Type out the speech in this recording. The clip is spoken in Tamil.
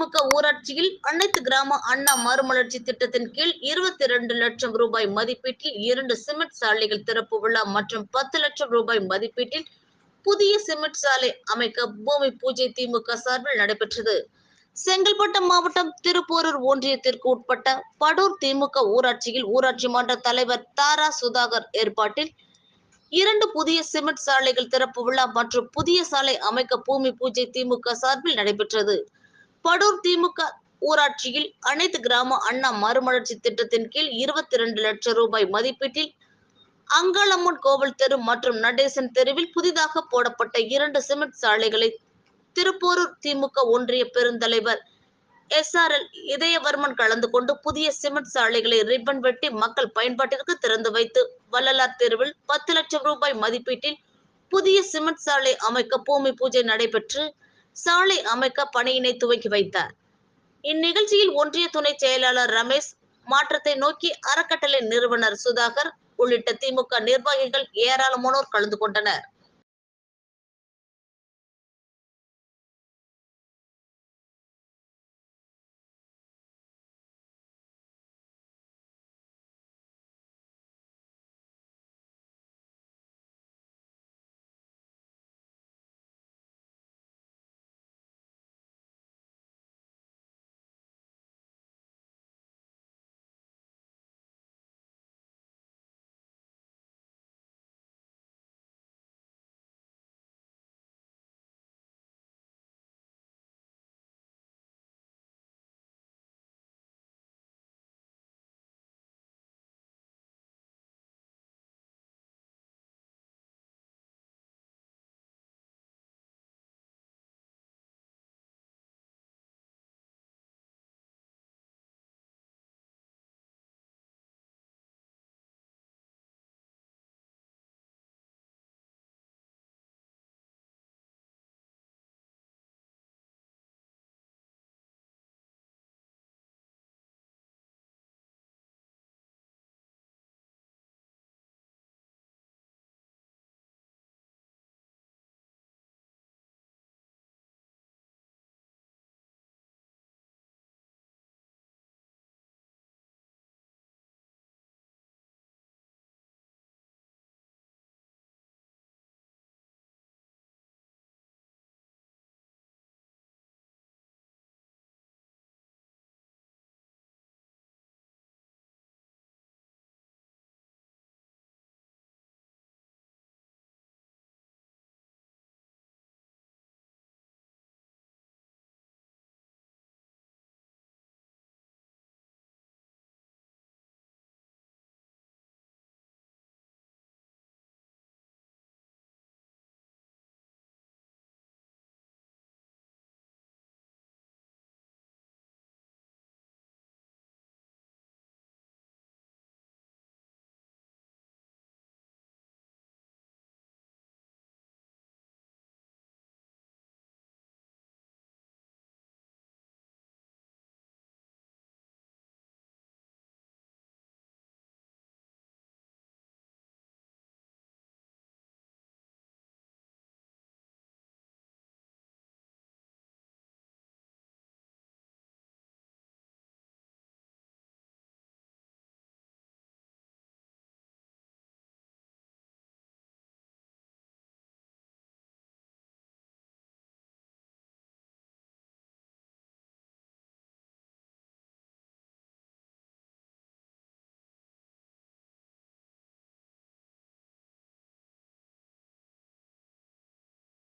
திமுக ஊராட்சியில் அனைத்து கிராம அண்ணா மறுமலர்ச்சி திட்டத்தின் கீழ் இருபத்தி இரண்டு லட்சம் ரூபாய் மதிப்பீட்டில் இரண்டு சிமெண்ட் சாலைகள் திறப்பு விழா மற்றும் பத்து லட்சம் ரூபாய் மதிப்பீட்டில் புதிய சிமெண்ட் சாலை அமைக்க பூமி பூஜை திமுக சார்பில் நடைபெற்றது. செங்கல்பட்டு மாவட்டம் திருப்போரூர் ஒன்றியத்திற்கு உட்பட்ட படூர் திமுக ஊராட்சியில் ஊராட்சி மன்ற தலைவர் தாரா சுதாகர் ஏற்பாட்டில் இரண்டு புதிய சிமெண்ட் சாலைகள் திறப்பு விழா மற்றும் புதிய சாலை அமைக்க பூமி பூஜை திமுக சார்பில் நடைபெற்றது. படூர் திமுக ஊராட்சியில் அனைத்து கிராம அண்ணா மறுமலர்ச்சி திட்டத்தின் கீழ் இருபத்தி இரண்டு லட்சம் ரூபாய் மதிப்பீட்டில் அங்காளம்மன் கோவில் தெரு மற்றும் நடேசன் தெருவில் புதிதாக போடப்பட்ட இரண்டு சிமெண்ட் சாலைகளை திருப்போரூர் திமுக ஒன்றிய பெருந்தலைவர் எஸ் ஆர் எல் இதயவர்மன் கலந்து கொண்டு புதிய சிமெண்ட் சாலைகளை ரிப்பன் வெட்டி மக்கள் பயன்பாட்டிற்கு திறந்து வைத்து வள்ளலார் தெருவில் பத்து லட்சம் ரூபாய் மதிப்பீட்டில் புதிய சிமெண்ட் சாலை அமைக்க பூமி பூஜை நடைபெற்று சாலை அமைக்க பணியினை துவக்கி வைத்தார். இந்நிகழ்ச்சியில் ஒன்றிய துணை செயலாளர் ரமேஷ் மாற்றத்தை நோக்கி அறக்கட்டளை நிறுவனர் சுதாகர் உள்ளிட்ட திமுக நிர்வாகிகள் ஏராளமானோர் கலந்து கொண்டனர்.